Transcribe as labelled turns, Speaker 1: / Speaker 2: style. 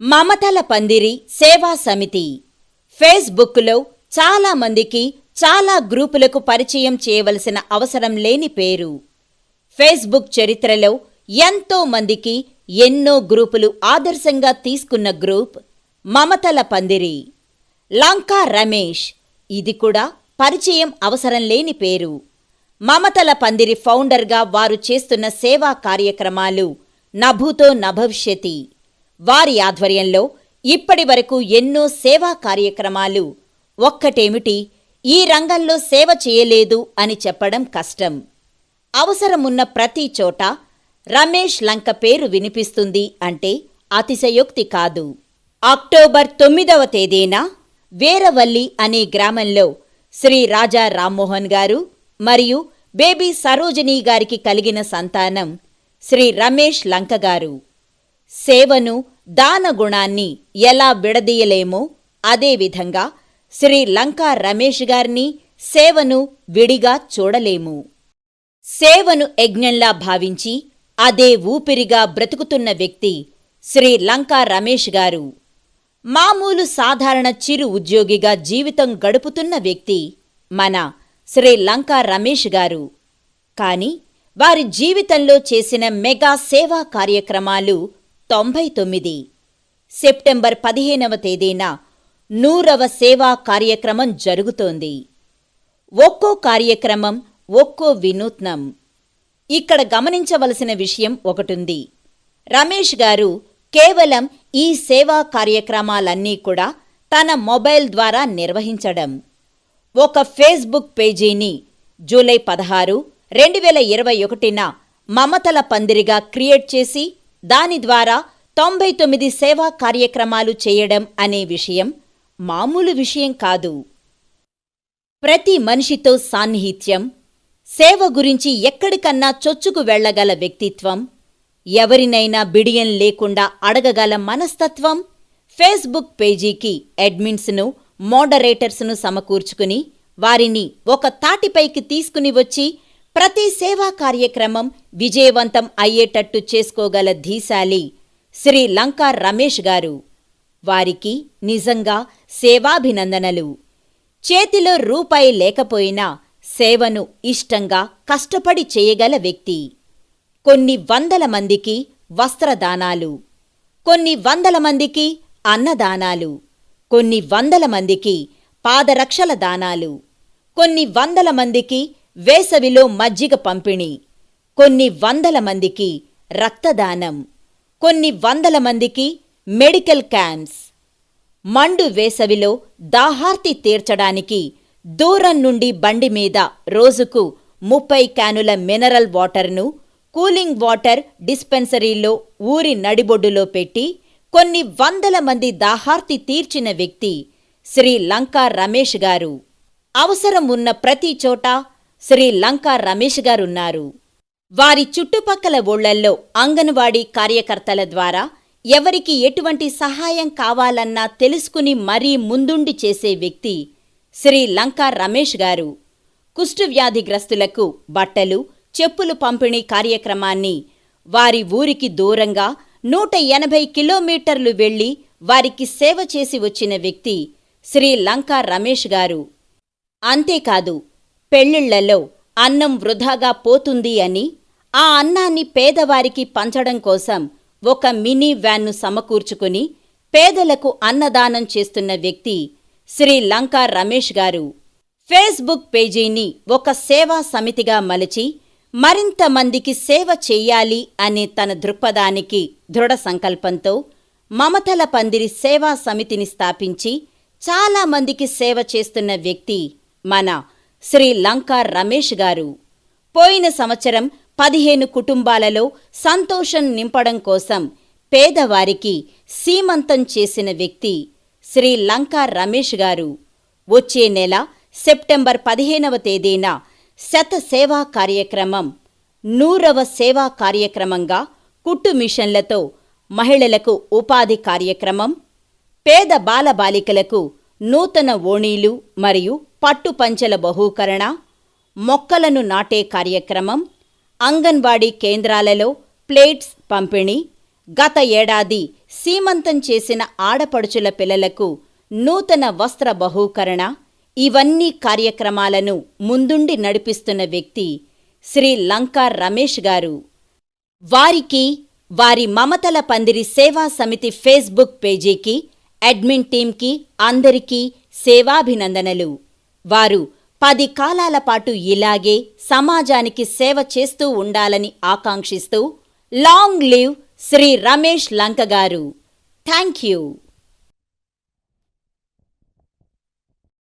Speaker 1: మమతల పందిరి సేవా సమితి. ఫేస్బుక్లో చాలా మందికి చాలా గ్రూపులకు పరిచయం చేయవలసిన అవసరం లేని పేరు. ఫేస్బుక్ చరిత్రలో ఎంతో మందికి ఎన్నో గ్రూపులు ఆదర్శంగా తీసుకున్న గ్రూప్ మమతల పందిరి. లంకా రమేష్ ఇది కూడా పరిచయం అవసరం లేని పేరు. మమతల పందిరి ఫౌండర్గా వారు చేస్తున్న సేవా కార్యక్రమాలు నభూతో నభవిష్యతి. వారి ఆధ్వర్యంలో ఇప్పటి వరకు ఎన్నో సేవా కార్యక్రమాలు. ఒక్కటేమిటి? ఈ రంగంలో సేవ చేయలేదు అని చెప్పడం కష్టం. అవసరమున్న ప్రతి చోట రమేష్ లంక పేరు వినిపిస్తుంది అంటే అతిశయోక్తి కాదు. అక్టోబర్ తొమ్మిదవ తేదీన వేరవల్లి అనే గ్రామంలో శ్రీ రాజా రామ్మోహన్ గారు మరియు బేబీ సరోజిని గారికి కలిగిన సంతానం శ్రీ రమేష్ లంక గారు. సేవను దాన గుణాన్ని ఎలా విడదీయలేమో అదేవిధంగా శ్రీ లంకా రమేష్ గారిని సేవను విడిగా చూడలేము. సేవను యజ్ఞంలా భావించి అదే ఊపిరిగా బ్రతుకుతున్న వ్యక్తి శ్రీ లంకా రమేష్ గారు. మామూలు సాధారణ చిరు ఉద్యోగిగా జీవితం గడుపుతున్న వ్యక్తి మన శ్రీ లంకా రమేష్ గారు. కాని వారి జీవితంలో చేసిన మెగా సేవా కార్యక్రమాలు తొంభై తొమ్మిది. సెప్టెంబర్ పదిహేనవ తేదీన నూరవ సేవా కార్యక్రమం జరుగుతోంది. ఒక్కో కార్యక్రమం ఒక్కో వినూత్నం. ఇక్కడ గమనించవలసిన విషయం ఒకటుంది. రమేష్ గారు కేవలం ఈ సేవా కార్యక్రమాలన్నీ కూడా తన మొబైల్ ద్వారా నిర్వహించడం. ఒక ఫేస్బుక్ పేజీని జూలై పదహారు రెండు వేల ఇరవై ఒకటిన మమతల పందిరిగా క్రియేట్ చేసి దాని ద్వారా తొంభై తొమ్మిది సేవా కార్యక్రమాలు చేయడం అనే విషయం మామూలు విషయం కాదు. ప్రతి మనిషితో సాన్నిహిత్యం సేవ గురించి ఎక్కడికన్నా చొచ్చుకు వెళ్ళగల వ్యక్తిత్వం ఎవరినైనా బిడియం లేకుండా అడగగల మనస్తత్వం ఫేస్బుక్ పేజీకి అడ్మిన్స్ను మోడరేటర్స్ను సమకూర్చుకుని వారిని ఒక తాటిపైకి తీసుకుని వచ్చి ప్రతి సేవా కార్యక్రమం విజయవంతం అయ్యేటట్టు చేసుకోగల ధీశాలి శ్రీ లంకా రమేష్ గారు. వారికి నిజంగా సేవాభినందనలు. చేతిలో రూపాయి లేకపోయినా సేవను ఇష్టంగా కష్టపడి చేయగల వ్యక్తి. కొన్ని వందల మందికి వస్త్రదానాలు. కొన్ని వందల మందికి అన్నదానాలు. కొన్ని వందల మందికి పాదరక్షల దానాలు. కొన్ని వందల మందికి వేసవిలో మజ్జిగ పంపిణీ. కొన్ని వందల మందికి రక్తదానం. కొన్ని వందల మందికి మెడికల్ క్యాంప్స్. మండు వేసవిలో దాహార్తి తీర్చడానికి దూరం నుండి బండి మీద రోజుకు ముప్పై క్యానుల మినరల్ వాటర్ను కూలింగ్ వాటర్ డిస్పెన్సరీలో ఊరి నడిబొడ్డులో పెట్టి కొన్ని వందల మంది దాహార్తి తీర్చిన వ్యక్తి శ్రీ లంకా రమేష్ గారు. అవసరం ఉన్న ప్రతి చోట శ్రీ లంకా రమేష్ గారున్నారు. వారి చుట్టుపక్కల ఊళ్ళల్లో అంగన్వాడీ కార్యకర్తల ద్వారా ఎవరికి ఎటువంటి సహాయం కావాలన్నా తెలుసుకుని మరీ ముందుండి చేసే వ్యక్తి శ్రీ లంకా రమేష్ గారు. కుష్ఠవ్యాధిగ్రస్తులకు బట్టలు చెప్పులు పంపిణీ కార్యక్రమాన్ని వారి ఊరికి దూరంగా నూట ఎనభై కిలోమీటర్లు వెళ్ళి వారికి సేవ చేసి వచ్చిన వ్యక్తి శ్రీ లంకా రమేష్ గారు. అంతేకాదు పెళ్ళిళ్ళలో అన్నం వృధాగా పోతుంది అని ఆ అన్నాన్ని పేదవారికి పంచడం కోసం ఒక మినీ వ్యాన్ను సమకూర్చుకుని పేదలకు అన్నదానం చేస్తున్న వ్యక్తి శ్రీ లంకా రమేష్ గారు. ఫేస్బుక్ పేజీని ఒక సేవా సమితిగా మలిచి మరింత మందికి సేవ చెయ్యాలి అనే తన దృక్పథానికి దృఢ సంకల్పంతో మమతల పందిరి సేవా సమితిని స్థాపించి చాలామందికి సేవ చేస్తున్న వ్యక్తి మన శ్రీ లంకా రమేష్ గారు. పోయిన సంవత్సరం పదిహేను కుటుంబాలలో సంతోషం నింపడం కోసం పేదవారికి సీమంతం చేసిన వ్యక్తి శ్రీ లంకా రమేష్ గారు. వచ్చే నెల సెప్టెంబర్ పదిహేనవ తేదీన శత సేవా కార్యక్రమం నూరవ సేవా కార్యక్రమంగా కుట్టు మిషన్లతో మహిళలకు ఉపాధి కార్యక్రమం పేద బాలబాలికలకు నూతన ఓణీలు మరియు పట్టు పంచెల బహూకరణ మొక్కలను నాటే కార్యక్రమం అంగన్వాడీ కేంద్రాలలో ప్లేట్స్ పంపిణీ గత ఏడాది సీమంతం చేసిన ఆడపడుచుల పిల్లలకు నూతన వస్త్ర బహూకరణ ఇవన్నీ కార్యక్రమాలను ముందుండి నడిపిస్తున్న వ్యక్తి శ్రీ లంకా రమేష్ గారు. వారికి వారి మమతల పందిరి సేవా సమితి ఫేస్బుక్ పేజీకి అడ్మిన్ టీంకి అందరికీ సేవాభినందనలు. వారు పది కాలాల పాటు ఇలాగే సమాజానికి సేవ చేస్తూ ఉండాలని ఆకాంక్షిస్తూ long live Shri Ramesh Lanka garu. Thank you